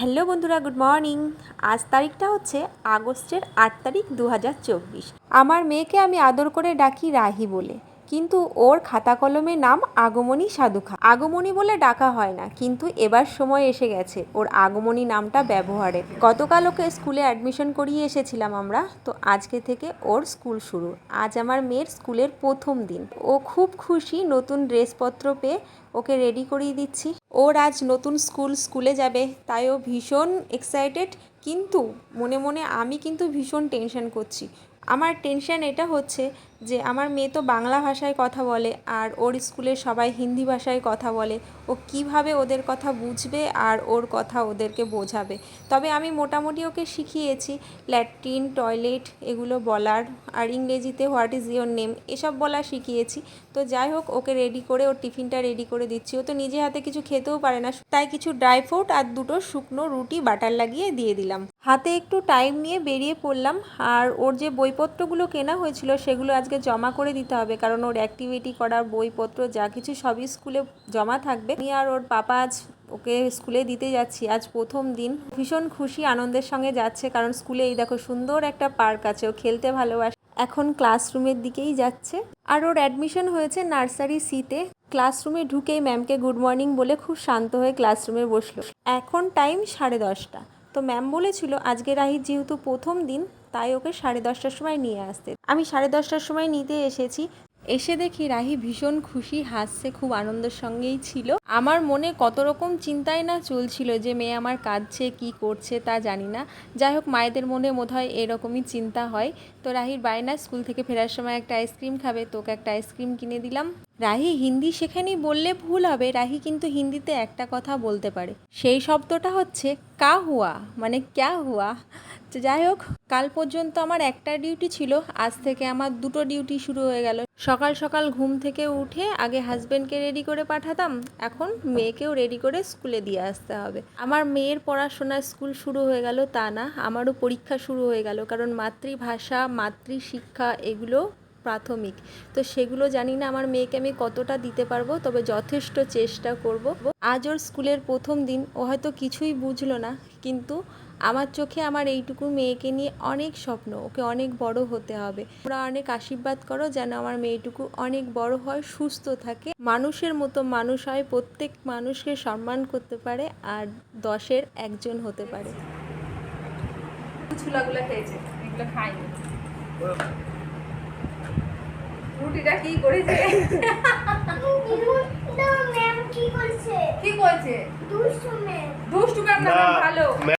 Hello বন্ধুরা, good morning. আজ তারিখটা হচ্ছে আগস্টের আট তারিখ দু হাজার চব্বিশ। আমার মেয়েকে আমি আদর করে ডাকি রাহি বলে। কিন্তু ওর খাতা কলমে নাম আগমনী সাধুখা। আগমনী বলে ডাকা হয় না, কিন্তু এবার সময় এসে গেছে। ওর আগমনী নামটা ব্যবহারে। গতকাল ওকে স্কুলে অ্যাডমিশন করিয়ে এসেছিলাম আমরা, তো আজকে থেকে ওর স্কুল শুরু। আজ আমার মেয়ের স্কুলের প্রথম দিন। ও খুব খুশি নতুন ড্রেসপত্র পেয়ে ওকে রেডি করিয়ে দিচ্ছি। ওর আজ নতুন স্কুল স্কুলে যাবে, তাই ও ভীষণ এক্সাইটেড কিন্তু মনে মনে আমি কিন্তু ভীষণ টেনশন করছি। আমার টেনশন এটা হচ্ছে যে আমার মেয়ে তো বাংলা ভাষায় কথা বলে আর ওর স্কুলে সবাই হিন্দি ভাষায় কথা বলে। ও কীভাবে ওদের কথা বুঝবে আর ওর কথা ওদেরকে বোঝাবে? তবে আমি মোটামুটি ওকে শিখিয়েছি ল্যাট্রিন টয়লেট এগুলো বলার আর ইংরেজিতে হোয়াট ইজ ইয়োর নেম এসব বলা শিখিয়েছি। তো যাই হোক, ওকে রেডি করে, ওর টিফিনটা রেডি করে দিচ্ছি। ও তো নিজে হাতে কিছু খেতেও পারে না। তাই কিছু ড্রাই ফ্রুট আর দুটো শুকনো রুটি বাটার লাগিয়ে দিয়ে দিলাম। হাতে একটু টাইম নিয়ে বেরিয়ে পড়লাম আর ওর যে বইপত্রগুলো কেনা হয়েছিল, সেগুলো আজকে জমা করে দিতে হবে। কারণ ওর অ্যাক্টিভিটি করার বইপত্র যা কিছু সবই স্কুলে জমা থাকবে। আমি আর ওর পাপা আজ ওকে স্কুলে দিতে যাচ্ছি। আজ প্রথম দিন। ভীষণ খুশি, আনন্দের সঙ্গে যাচ্ছে। কারণ স্কুলে এই দেখো সুন্দর একটা পার্ক আছে, ও খেলতে ভালোবাসে। এখন ক্লাসরুমের দিকেই যাচ্ছে। আর ওর অ্যাডমিশন হয়েছে নার্সারি সিতে। ক্লাসরুমে ঢুকেই ম্যামকে গুড মর্নিং বলে খুব শান্ত হয়ে ক্লাসরুমে বসল। এখন টাইম সাড়ে দশটা। তো ম্যাম বলেছিল, আজকে রাহির যেহেতু প্রথম দিন তাই ওকে সাড়ে দশটার সময় নিয়ে আসতে। আমি সাড়ে দশটার সময় নিতে এসেছি। এসে দেখি রাহি ভীষণ খুশি, হাসছে, খুব আনন্দের সঙ্গেই ছিল। আমার মনে কত রকম চিন্তাই না চলছিল যে মেয়ে আমার কাঁদছে, কি করছে তা জানি না। যাই হোক, মায়েদের মনে বোধ হয় এরকমই চিন্তা হয়। তো রাহির বায়না, স্কুল থেকে ফেরার সময় একটা আইসক্রিম খাবে, তোকে একটা আইসক্রিম কিনে দিলাম। রাহি হিন্দি শেখানি বললে ভুল হবে, রাহি কিন্তু হিন্দিতে একটা কথা বলতে পারে। সেই শব্দটা হচ্ছে কা হুয়া মানে ক্যা হুয়া। তো যাই হোক, কাল পর্যন্ত আমার একটা ডিউটি ছিল, আজ থেকে আমার দুটো ডিউটি শুরু হয়ে গেল। সকাল সকাল ঘুম থেকে উঠে আগে হাজব্যান্ডকে রেডি করে পাঠাতাম, এখন মেয়েকেও রেডি করে স্কুলে দিয়ে আসতে হবে। আমার মেয়ের পড়াশোনা স্কুল শুরু হয়ে গেল তা না, আমারও পরীক্ষা শুরু হয়ে গেল, কারণ মাতৃভাষা, মাতৃশিক্ষা এগুলো প্রাথমিক। তো সেগুলো জানি না আমার মেয়েকে আমি কতটা দিতে পারব তবে যথেষ্ট চেষ্টা করব। আজ ওর স্কুলের প্রথম দিন ও হয়তো কিছুই বুঝলো না কিন্তু আমার চোখে আমার এইটুকু মেয়েকে নিয়ে অনেক স্বপ্ন ওকে অনেক বড় হতে হবে। ওরা অনেক আশীর্বাদ করো যেন আমার মেয়েটুকু অনেক বড় হয় সুস্থ থাকে। মানুষের মতো মানুষ হয় প্রত্যেক মানুষকে সম্মান করতে পারে আর দশের একজন হতে পারে। ছুলাগুলো খেয়েছে এগুলো খাইনি। রুটিটা কি করেছে? ম্যাম কি করছে? কি করেছে? দুষ্টু ম্যাম। দুষ্টু ম্যাম ভালো।